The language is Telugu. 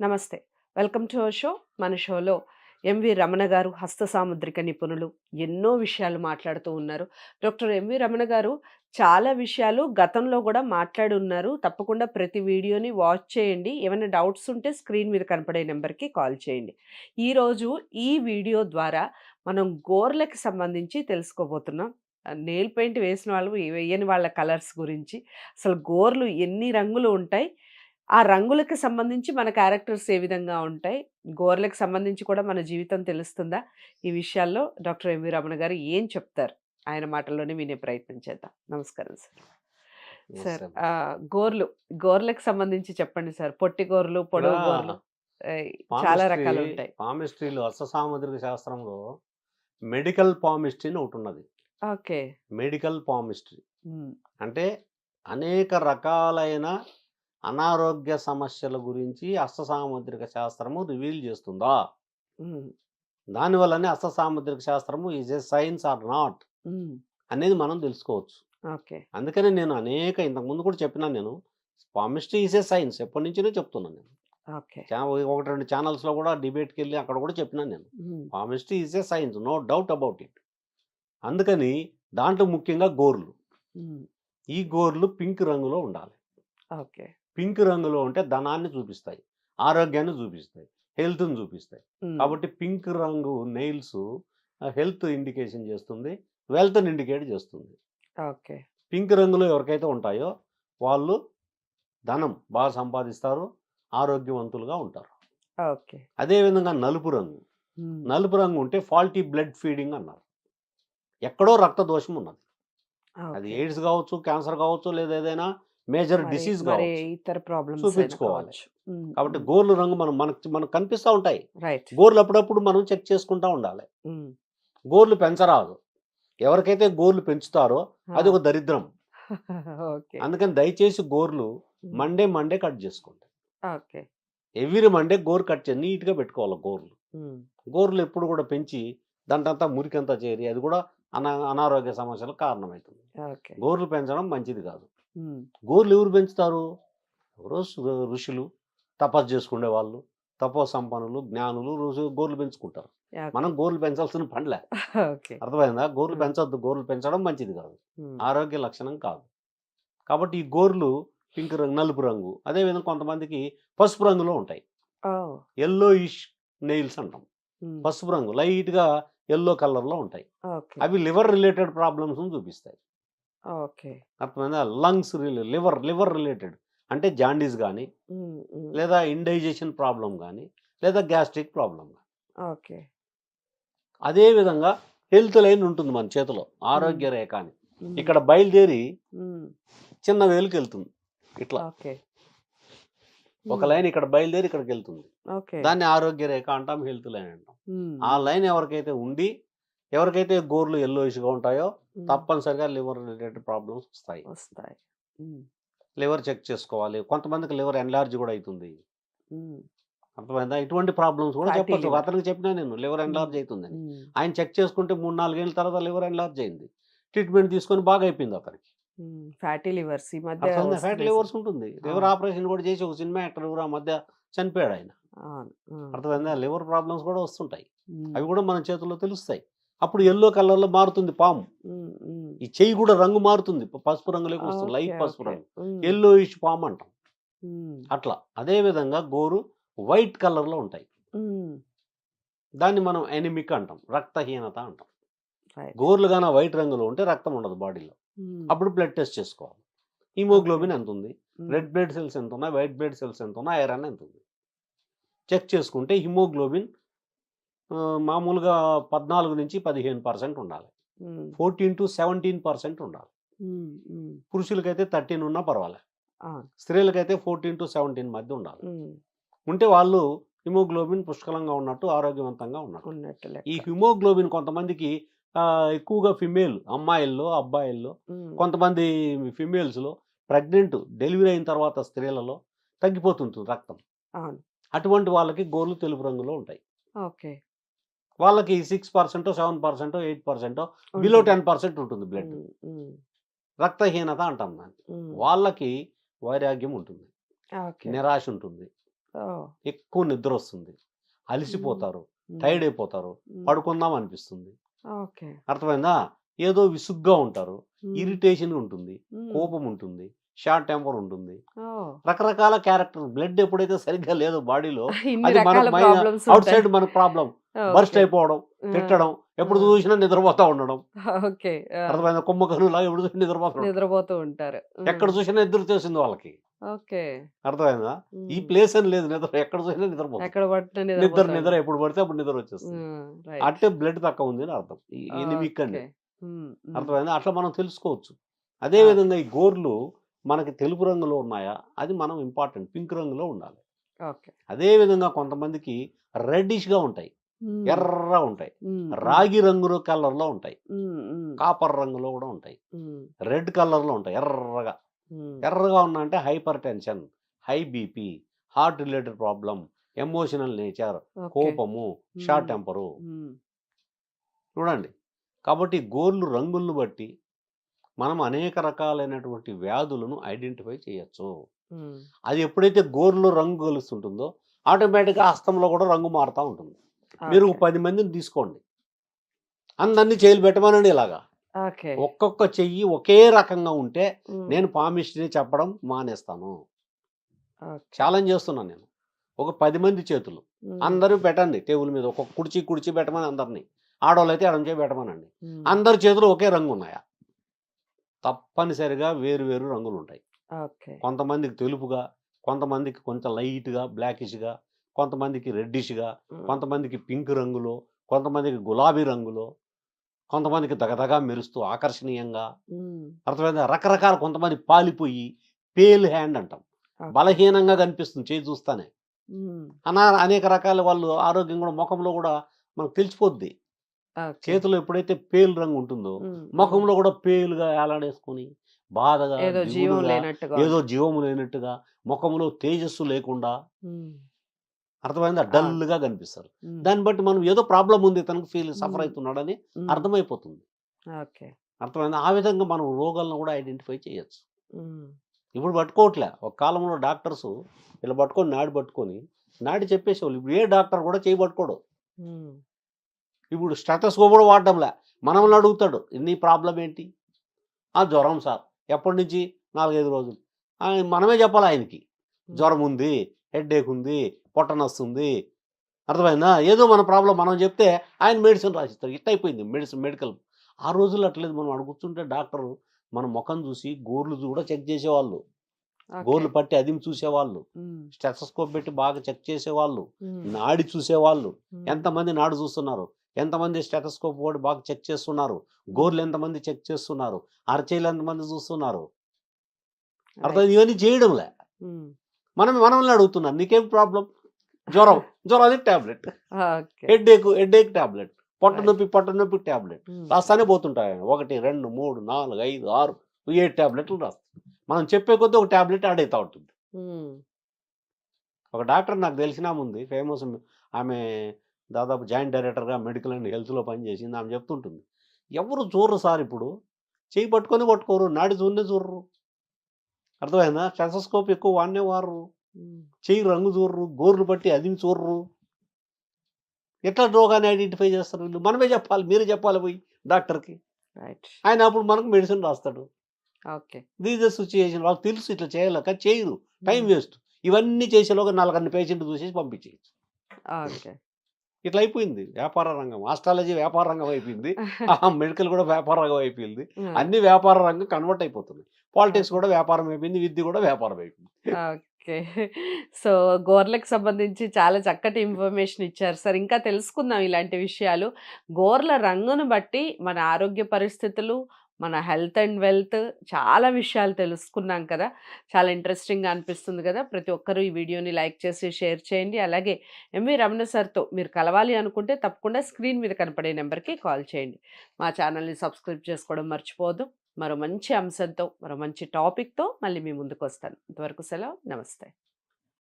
నమస్తే. వెల్కమ్ టు అవర్ షో మన షోలో ఎంవి రమణ గారు హస్త సాముద్రిక నిపుణులు ఎన్నో విషయాలు మాట్లాడుతూ ఉన్నారు. డాక్టర్ ఎంవి రమణ గారు చాలా విషయాలు గతంలో కూడా మాట్లాడి ఉన్నారు. తప్పకుండా ప్రతి వీడియోని వాచ్ చేయండి. ఏమైనా డౌట్స్ ఉంటే స్క్రీన్ మీద కనపడే నెంబర్కి కాల్ చేయండి. ఈరోజు ఈ వీడియో ద్వారా మనం గోర్లకి సంబంధించి తెలుసుకోబోతున్నాం. నెయిల్ పెయింట్ వేసిన వాళ్ళు వేయని వాళ్ళ కలర్స్ గురించి. అసలు గోర్లు ఎన్ని రంగులు ఉంటాయి? ఆ రంగులకి సంబంధించి మన క్యారెక్టర్స్ ఏ విధంగా ఉంటాయి? గోర్లకు సంబంధించి కూడా మన జీవితం తెలుస్తుందా? ఈ విషయాల్లో డాక్టర్ ఎంవి రమణ గారు ఏం చెప్తారు? ఆయన మాటల్లోనే వినే ప్రయత్నం చేద్దాం. నమస్కారం సార్. సార్ గోర్లు గోర్లకు సంబంధించి చెప్పండి సార్. పొట్టి గోర్లు పొడవు గోర్లు చాలా రకాలు ఉంటాయి పామిస్ట్రీలో అస్త సాముద్రిక శాస్త్రంలో మెడికల్ పామిస్ట్రీ అని ఒకటి ఉన్నది ఓకే. Medical palmistry. అంటే అనేక రకాలైన అనారోగ్య సమస్యల గురించి అస్త సాముద్రిక శాస్త్రము రివీల్ చేస్తుందా? దానివల్లనే అస్త సాముద్రిక శాస్త్రము is a science or not అనేది మనం తెలుసుకోవచ్చు. ఓకే. అందుకని నేను అనేక ఇంతకుముందు కూడా చెప్పినాను నేను పామిస్ట్రీ ఈజ్ ఏ సైన్స్ ఎప్పటి నుంచినే చెప్తున్నాను నేను. ఒకటి రెండు ఛానల్స్లో కూడా డిబేట్కి వెళ్ళి అక్కడ కూడా చెప్పినాను నేను. Palmistry is a science no doubt about it. అందుకని దాంట్లో ముఖ్యంగా గోర్లు. ఈ గోర్లు పింక్ రంగులో ఉండాలి. ఓకే. పింక్ రంగులో ఉంటే ధనాన్ని చూపిస్తాయి ఆరోగ్యాన్ని చూపిస్తాయి హెల్త్ని చూపిస్తాయి. కాబట్టి పింక్ రంగు నెయిల్స్ హెల్త్ ఇండికేషన్ చేస్తుంది వెల్త్ని ఇండికేట్ చేస్తుంది. ఓకే. పింక్ రంగులో ఎవరికైతే ఉంటాయో వాళ్ళు ధనం బాగా సంపాదిస్తారు ఆరోగ్యవంతులుగా ఉంటారు. ఓకే. అదేవిధంగా నలుపు రంగు. నలుపు రంగు ఉంటే ఫాల్టీ బ్లడ్ ఫీడింగ్ అన్నారు. ఎక్కడో రక్త దోషం ఉన్నది. అది. ఎయిడ్స్ కావచ్చు క్యాన్సర్ కావచ్చు లేదా ఏదైనా మేజర్ డిసీజ్ ఇతర ప్రాబ్లమ్స్ చూపించుకోవాలి. కాబట్టి గోర్లు రంగు మనం మనకు మనకు కనిపిస్తూ ఉంటాయి. గోర్లు అప్పుడప్పుడు మనం చెక్ చేసుకుంటా ఉండాలి. గోర్లు పెంచరాదు. ఎవరికైతే గోర్లు పెంచుతారో అది ఒక దరిద్రం. అందుకని దయచేసి గోర్లు మండే మండే కట్ చేసుకోండి. ఎవ్రీ మండే గోరు కట్ చేసి నీట్గా పెట్టుకోవాలి గోర్లు. గోర్లు ఎప్పుడు కూడా పెంచి దాంట్లో మురికంతా చేరి అది కూడా అనా అనారోగ్య సమస్యలకు కారణమవుతుంది. గోర్లు పెంచడం మంచిది కాదు. గోర్లు ఎవరు పెంచుతారు? ఎవరో ఋషులు తపస్సు చేసుకునే వాళ్ళు తపో సంపన్నులు జ్ఞానులు ఋషులు గోర్లు పెంచుకుంటారు. మనం గోర్లు పెంచాల్సిన ఓకే. అర్థమైందా? గోర్లు. పెంచొద్దు గోర్లు పెంచడం మంచిది కాదు. ఆరోగ్య లక్షణం కాదు. కాబట్టి ఈ గోర్లు పింక్ రంగు నలుపు రంగు అదేవిధంగా కొంతమందికి పసుపు రంగులో ఉంటాయి. ఎల్లో ఇష్ నెయిల్స్ అంటాం. పసుపు రంగు లైట్గా ఎల్లో కలర్లో ఉంటాయి. అవి లివర్ రిలేటెడ్ ప్రాబ్లమ్స్ చూపిస్తాయి. ఓకే. అర్థమైందా? Lungs liver liver related. అంటే జాండీస్ కానీ లేదా ఇండైజెషన్ ప్రాబ్లం కానీ లేదా గ్యాస్ట్రిక్ ప్రాబ్లం కానీ ఓకే. అదేవిధంగా హెల్త్ లైన్ ఉంటుంది మన చేతిలో ఆరోగ్య రేఖ అని. ఇక్కడ బయలుదేరి చిన్న వేలుకి వెళ్తుంది ఇట్లా. ఓకే. ఒక లైన్ ఇక్కడ బయలుదేరి ఇక్కడికి వెళ్తుంది దాన్ని ఆరోగ్య రేఖ అంటాం హెల్త్ లైన్ అంటాం. ఆ లైన్ ఎవరికైతే ఉండి ఎవరికైతే గోర్లు ఎల్లో గా ఉంటాయో తప్పనిసరిగా లివర్ రిలేటెడ్ ప్రాబ్లమ్స్ వస్తాయి. వస్తాయి. లివర్ చెక్ చేసుకోవాలి. కొంతమందికి లివర్ ఎన్లార్జ్ కూడా అవుతుంది అర్థమైందా? ఇటువంటి ప్రాబ్లమ్స్ కూడా చెప్పొచ్చు. అతనికి చెప్పినా నేను లివర్ ఎన్లార్జ్ అవుతుంది ఉమ్, ఆయన చెక్ చేసుకుంటే మూడు నాలుగేళ్ళ తర్వాత లివర్ ఎన్లార్జ్ అయింది. ట్రీట్మెంట్ తీసుకొని బాగా అయిపోయింది అతనికి. ఫ్యాటీ లివర్స్ ఈ మధ్య ఫ్యాటీ లివర్స్. ఉంటుంది. లివర్. ఆపరేషన్ కూడా చేసి ఒక సినిమా యాక్టర్ ఎవరు ఆ మధ్య చనిపోయాడు ఆయన. అర్థమైందా? లివర్ ప్రాబ్లమ్స్ కూడా వస్తుంటాయి. అవి కూడా మన చేతుల్లో తెలుస్తాయి. అప్పుడు ఎల్లో కలర్లో మారుతుంది పాము. ఈ చెయ్యి కూడా రంగు మారుతుంది. పసుపు రంగులోకి వస్తుంది. లైట్ పసుపు. రంగు. ఎల్లో ఇష్ పాము అంటాం. అట్లా. అదే విధంగా గోరు వైట్ కలర్లో ఉంటాయి. దాన్ని మనం ఎనిమిక్ అంటాం. రక్తహీనత అంటాం. గోర్లు గాన వైట్ రంగులో ఉంటే రక్తం ఉండదు బాడీలో. అప్పుడు బ్లడ్ టెస్ట్ చేసుకోవాలి. హిమోగ్లోబిన్ ఎంత ఉంది? రెడ్ బ్లడ్ సెల్స్ ఎంత ఉన్నాయి? వైట్ బ్లడ్ సెల్స్ ఎంత ఉన్నాయి? ఐరన్ ఎంత ఉంది? చెక్ చేసుకుంటే హిమోగ్లోబిన్ మామూలుగా పద్నాలుగు నుంచి పదిహేను పర్సెంట్ ఉండాలి. ఫోర్టీన్ టు సెవెంటీన్ పర్సెంట్ ఉండాలి. పురుషులకైతే థర్టీన్ ఉన్నా పర్వాలేదు అవును, స్త్రీలకైతే ఫోర్టీన్ టు సెవెంటీన్ మధ్య ఉండాలి. ఉంటే వాళ్ళు హిమోగ్లోబిన్ పుష్కలంగా ఉన్నట్టు ఆరోగ్యవంతంగా ఉన్నట్టు. ఈ. హిమోగ్లోబిన్ కొంతమందికి ఎక్కువగా ఫిమేల్ అమ్మాయిల్లో అబ్బాయిల్లో కొంతమంది ఫిమేల్స్లో ప్రెగ్నెంట్ డెలివరీ అయిన తర్వాత స్త్రీలలో తగ్గిపోతుంటుంది రక్తం. అటువంటి వాళ్ళకి గోర్లు తెలుపు రంగులో ఉంటాయి. ఓకే. వాళ్ళకి six percent seven percent eight percent below. Ten percent ఉంటుంది బ్లడ్ రక్తహీనత అంటాం దాన్ని వాళ్ళకి వైరాగ్యం ఉంటుంది నిరాశ ఉంటుంది! ఎక్కువ నిద్ర వస్తుంది. అలిసిపోతారు. టైర్డ్ అయిపోతారు. పడుకుందాం అనిపిస్తుంది. అర్థమైందా? ఏదో విసుగ్గా ఉంటారు. ఇరిటేషన్ ఉంటుంది. కోపం ఉంటుంది. షార్ట్ టెంపర్ ఉంటుంది. రకరకాల క్యారెక్టర్ బ్లడ్ ఎప్పుడైతే సరిగ్గా లేదో బాడీలో అది రకాల మనకు మై ప్రాబ్లమ్స్ ఔట్ ఉంటాయి. సైడ్ మనకు ప్రాబ్లమ్. బర్స్ట్. అయిపోవడం! తిట్టడం, ఎప్పుడు! చూసినా నిద్రపోతా ఉండడం. ఓకే. ఆ! అర్థమైందా? కుంభకర్ణులాగా ఎప్పుడు చూసినా నిద్రపోతా. నిద్రపోతూ ఉంటారు. ఎక్కడ. చూసినా నిద్ర వచ్చేసింది వాళ్ళకి. ఓకే. అర్థమైందా? ఈ. ప్లేస్ అని లేదు నిద్ర ఎక్కడ చూసినా పట్టినా నిద్ర నిద్ర. ఎప్పుడు పడితే అప్పుడు నిద్ర వచ్చేస్తుంది. హ్మ్. రైట్. అంటే బ్లడ్ తక్కువ ఉంది అని అర్థం. ఎనిమిక్ అండి. అర్థమైందా? అట్లా మనం తెలుసుకోవచ్చు. అదే! విధంగా ఈ గోర్లు మనకి తెలుపు రంగులో ఉన్నాయా? అది మనం ఇంపార్టెంట్. పింక్ రంగులో ఉండాలి. అదే విధంగా కొంతమందికి రెడ్డిష్‌గా ఉంటాయి. హ్మ్. ఎర్రగా ఉంటాయి. రాగి రంగులో కలర్‌లో ఉంటాయి. కాపర్ రంగులో కూడా ఉంటాయి. రెడ్ కలర్‌లో ఉంటాయి ఎర్రగా. ఎర్రగా ఉన్నాయంటే hypertension, high BP, heart related problem, emotional nature. కోపము, షార్ట్. టెంపరు. చూడండి. కాబట్టి గోర్లు రంగులను బట్టి మనం అనేక రకాలైనటువంటి వ్యాధులను ఐడెంటిఫై చేయొచ్చు. అది ఎప్పుడైతే గోర్లు రంగు కలుస్తుంటుందో ఆటోమేటిక్‌గా హస్తంలో కూడా రంగు మారుతా ఉంటుంది. మీరు. 10 మందిని తీసుకోండి. అందరిని చెయ్యిలు పెట్టమనండి ఇలాగా. ఒక్కొక్క చెయ్యి ఒకే రకంగా ఉంటే. నేను పామిస్ట్రీ చెప్పడం మానేస్తాను. ఛాలెంజ్ చేస్తున్నాను నేను. ఒక 10 మంది చేతులు. అందరూ పెట్టండి టేబుల్ మీద. ఒక్కొక్క కుర్చీ కుర్చీ పెట్టమని అందరిని. ఆడోళ్ళైతే ఎడమ చేయి పెట్టమనండి. అందరి చేతులు ఒకే రంగు ఉన్నాయా? తప్పనిసరిగా వేరు వేరు రంగులుంటాయి. ఓకే. కొంతమందికి తెలుపుగా, కొంతమందికి కొంచెం లైట్‌గా బ్లాకిష్‌గా, కొంతమందికి రెడ్డిష్‌గా. కొంతమందికి పింక్ రంగులో, కొంతమందికి గులాబీ రంగులో, కొంతమందికి దగదగా మెరుస్తూ ఆకర్షణీయంగా. అర్థమైందా? రకరకాల కొంతమంది పాలిపోయి పేల్ హ్యాండ్ అంటాం. బలహీనంగా కనిపిస్తుంది చేయి చూస్తానే. అనా అనేక రకాల వాళ్ళు ఆరోగ్యం కూడా మొఖంలో కూడా మనకు తెలిసిపోద్ది. చేతిలో ఎప్పుడైతే పేలు రంగు ఉంటుందో. మొఖంలో కూడా పేలుగా ఏలాడేసుకొని, బాధగా, ఏదో జీవం లేనట్టుగా ఏదో ఉంటుంది. జీవము లేనట్టుగా, మొఖంలో తేజస్సు లేకుండా. అర్థమైందా? డల్‌గా కనిపిస్తారు. దాన్ని బట్టి మనం ఏదో ప్రాబ్లమ్ ఉంది ఇతనికి ఫీల్ సఫర్ హ్మ్. అర్థమైపోతుంది. అర్థమైందా? ఆ విధంగా మనం రోగాలను కూడా ఐడెంటిఫై చేయొచ్చు. ఇప్పుడు పట్టుకోవట్లే. ఒక కాలంలో డాక్టర్స్ ఇలా పట్టుకొని నాడి పట్టుకొని, నాడి చెప్పేసేవాళ్ళు. ఇప్పుడు ఏ డాక్టర్ కూడా చేయి పట్టుకోడు. హ్మ్. ఇప్పుడు స్టెతస్కోప్ కూడా వాడడంలే. మనల్ని అడుగుతాడు. నీ ప్రాబ్లమ్ ఏంటి? ఆ! జ్వరం సార్. ఎప్పటి నుంచి? 4, 5 రోజులు. మనమే చెప్పాలి ఆయనకి. జ్వరం ఉంది, హెడ్‌ఏక్ ఉంది, పొట్ట నొస్తుంది. అర్థమైందా? ఏదో మన ప్రాబ్లమ్ మనం చెప్తే ఆయన మెడిసిన్ రాసిస్తారు. ఇట్ట అయిపోయింది మెడిసిన్ మెడికల్. ఆ రోజుల్లో అట్లేదు మనం కూర్చుంటే డాక్టరు మన ముఖం చూసి గోర్లు కూడా చెక్ చేసేవాళ్ళు. గోర్లు పట్టి అదిమి చూసేవాళ్ళు. హ్మ్. స్టెతస్కోప్ పెట్టి బాగా చెక్ చేసేవాళ్ళు. నాడి చూసేవాళ్ళు. ఎంతమంది నాడి చూస్తున్నారు? ఎంతమంది స్టెతస్కోప్ కూడా బాగా చెక్ చేస్తున్నారు? గోర్లు ఎంతమంది చెక్ చేస్తున్నారు? అరచేయిలు ఎంతమంది చూస్తున్నారు? అర్థం. ఇవన్నీ చేయడంలే. మనం మనల్ని అడుగుతున్నారు. నీకేం ప్రాబ్లమ్? జ్వరం. జ్వరానికి tablet. Okay. Headache headache tablet. పొట్ట. నొప్పి పొట్ట నొప్పి టాబ్లెట్. హ్మ్. రాస్తానే పోతుంటాయి. 1, 2, 3, 4, 5, 6, 7 టాబ్లెట్లు రాస్తారు. మనం చెప్పే కొద్దీ ఒక టాబ్లెట్ యాడ్ అయితా ఉంటుంది. హ్మ్. ఒక డాక్టర్ నాకు తెలిసినామె ఉంది. ఫేమస్ ఆమె దాదాపు జాయింట్ డైరెక్టర్‌గా మెడికల్ అండ్ హెల్త్‌లో పనిచేసింది. ఆమె చెప్తుంటుంది. ఎవరు చూడరు సార్ ఇప్పుడు. చెయ్యి పట్టుకొని పట్టుకోరు. నాడి చూడనే చూడరు. అర్థమైందా? స్టెతస్కోప్ ఎక్కువ వాడనే వాడరు. చెయ్యి రంగు చూడరు. గోర్లు పట్టి అదిమి చూడరు. ఎట్లా రోగాన్ని ఐడెంటిఫై చేస్తారు వీళ్ళు? మనమే చెప్పాలి. మీరే చెప్పాలి పోయి డాక్టర్‌కి. ఆయన అప్పుడు మనకు మెడిసిన్ రాస్తాడు. ఓకే. This the situation. వాళ్ళకి తెలుసు ఇట్లా చేయాలి. కానీ చేయరు. టైం. వేస్ట్. ఇవన్నీ చేసేలోగా నలగన్ని పేషెంట్ చూసేసి పంపించేయచ్చు. ఓకే. ఇట్లా అయిపోయింది వ్యాపార రంగం. ఆస్ట్రాలజీ వ్యాపార రంగం అయిపోయింది. మెడికల్ కూడా వ్యాపార రంగం అయిపోయింది. అన్నీ వ్యాపార రంగం కన్వర్ట్ అయిపోతుంది. పాలిటిక్స్. కూడా వ్యాపారం అయిపోయింది. విద్య కూడా వ్యాపారం అయిపోయింది. ఓకే. సో, గోర్లకు సంబంధించి చాలా చక్కటి ఇన్ఫర్మేషన్ ఇచ్చారు సార్. ఇంకా తెలుసుకుందాం ఇలాంటి విషయాలు. గోర్ల రంగును బట్టి మన ఆరోగ్య పరిస్థితులు, మన హెల్త్ అండ్ వెల్త్ చాలా విషయాలు తెలుసుకున్నాం కదా! చాలా ఇంట్రెస్టింగ్‌గా అనిపిస్తుంది కదా! ప్రతి ఒక్కరూ ఈ వీడియోని లైక్ చేసి షేర్ చేయండి. అలాగే ఎంవి రమణ సార్‌తో మీరు కలవాలి అనుకుంటే తప్పకుండా స్క్రీన్ మీద కనపడే నెంబర్కి కాల్ చేయండి. మా ఛానల్‌ని సబ్స్క్రైబ్ చేసుకోవడం మర్చిపోదు మరో మంచి అంశంతో, మరో మంచి టాపిక్‌తో మళ్ళీ మీ ముందుకొస్తాను. ఇంతవరకు సెలవు. నమస్తే.